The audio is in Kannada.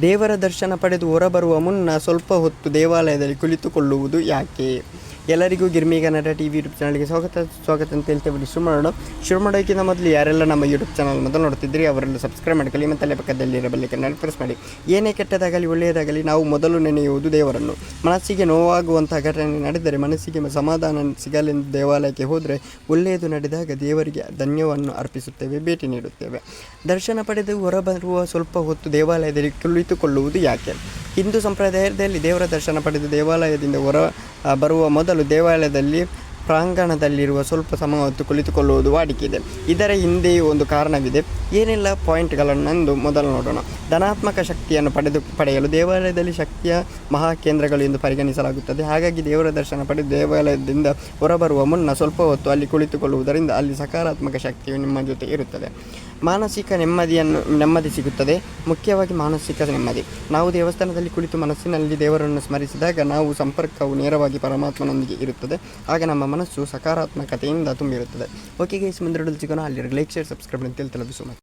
ದೇವರ ದರ್ಶನ ಪಡೆದು ಹೊರಬರುವ ಮುನ್ನ ಸ್ವಲ್ಪ ಹೊತ್ತು ದೇವಾಲಯದಲ್ಲಿ ಕುಳಿತುಕೊಳ್ಳುವುದು ಯಾಕೆ? ಎಲ್ಲರಿಗೂ Girmi Kannada T V YouTube ಚಾನಲ್ಗೆ ಸ್ವಾಗತ ಸ್ವಾಗತ ಅಂತ ಹೇಳ್ತೇವೆ. ಶುರು ಮಾಡೋಣ. ಶುರು ಮಾಡೋಕ್ಕಿಂತ ಮೊದಲು ಯಾರೆಲ್ಲ ನಮ್ಮ ಯೂಟ್ಯೂಬ್ ಚಾನಲ್ ಮೊದಲು ನೋಡ್ತಿದ್ರಿ ಅವರೆಲ್ಲ ಸಬ್ಸ್ಕ್ರೈಬ್ ಮಾಡ್ಕೊಳ್ಳಿ, ಮತ್ತು ಅಲ್ಲೇ ಪಕ್ಕದಲ್ಲಿ ಕನ್ನಡ ಪ್ರೆಸ್ ಮಾಡಿ. ಏನೇ ಕೆಟ್ಟದಾಗಲಿ, ಒಳ್ಳೆಯದಾಗಲಿ, ನಾವು ಮೊದಲು ನೆನೆಯುವುದು ದೇವರನ್ನು. ಮನಸ್ಸಿಗೆ ನೋವಾಗುವಂತಹ ಘಟನೆ ನಡೆದರೆ ಮನಸ್ಸಿಗೆ ಸಮಾಧಾನ ಸಿಗಲೆಂದು ದೇವಾಲಯಕ್ಕೆ ಹೋದರೆ ಒಳ್ಳೆಯದು ನಡೆದಾಗ ದೇವರಿಗೆ ಧನ್ಯವನ್ನು ಅರ್ಪಿಸುತ್ತೇವೆ, ಭೇಟಿ ನೀಡುತ್ತೇವೆ. ದರ್ಶನ ಪಡೆದು ಹೊರಬರುವ ಸ್ವಲ್ಪ ಹೊತ್ತು ದೇವಾಲಯದಲ್ಲಿ ಕುಳಿತುಕೊಳ್ಳುವುದು ಯಾಕೆ? ಹಿಂದೂ ಸಂಪ್ರದಾಯದಲ್ಲಿ ದೇವರ ದರ್ಶನ ಪಡೆದು ದೇವಾಲಯದಿಂದ ಹೊರ ಬರುವ ಮೊದಲು ದೇವಾಲಯದಲ್ಲಿ ಪ್ರಾಂಗಣದಲ್ಲಿರುವ ಸ್ವಲ್ಪ ಸಮಯ ಹೊತ್ತು ಕುಳಿತುಕೊಳ್ಳುವುದು ವಾಡಿಕೆ ಇದೆ. ಇದರ ಹಿಂದೆಯೂ ಒಂದು ಕಾರಣವಿದೆ. ಏನೆಲ್ಲ ಪಾಯಿಂಟ್ಗಳನ್ನೊಂದು ಮೊದಲು ನೋಡೋಣ. ಧನಾತ್ಮಕ ಶಕ್ತಿಯನ್ನು ಪಡೆದು ಪಡೆಯಲು ದೇವಾಲಯದಲ್ಲಿ ಶಕ್ತಿಯ ಮಹಾಕೇಂದ್ರಗಳು ಎಂದು ಪರಿಗಣಿಸಲಾಗುತ್ತದೆ. ಹಾಗಾಗಿ ದೇವರ ದರ್ಶನ ಪಡೆದು ದೇವಾಲಯದಿಂದ ಹೊರಬರುವ ಮುನ್ನ ಸ್ವಲ್ಪ ಹೊತ್ತು ಅಲ್ಲಿ ಕುಳಿತುಕೊಳ್ಳುವುದರಿಂದ ಅಲ್ಲಿ ಸಕಾರಾತ್ಮಕ ಶಕ್ತಿಯು ನಿಮ್ಮ ಜೊತೆ ಇರುತ್ತದೆ. ಮಾನಸಿಕ ನೆಮ್ಮದಿಯನ್ನು, ನೆಮ್ಮದಿ ಸಿಗುತ್ತದೆ. ಮುಖ್ಯವಾಗಿ ಮಾನಸಿಕ ನೆಮ್ಮದಿ. ನಾವು ದೇವಸ್ಥಾನದಲ್ಲಿ ಕುಳಿತು ಮನಸ್ಸಿನಲ್ಲಿ ದೇವರನ್ನು ಸ್ಮರಿಸಿದಾಗ ನಾವು ಸಂಪರ್ಕವು ನೇರವಾಗಿ ಪರಮಾತ್ಮನೊಂದಿಗೆ ಇರುತ್ತದೆ. ಆಗ ನಮ್ಮ ಮನಸ್ಸು ಸಕಾರಾತ್ಮಕತೆಯಿಂದ ತುಂಬಿರುತ್ತದೆ. ಓಕೆ ಗೈಸ್ ಮುಂದೆ ಸಿಗೋಣ. ಅಲ್ಲಿ ಲೈಕ್, ಶೇರ್, ಸಬ್ಸ್ಕ್ರೈಬ್ ಅಂತ ಹೇಳ್ತಲ್ಲ ಸೊ ಮಚ್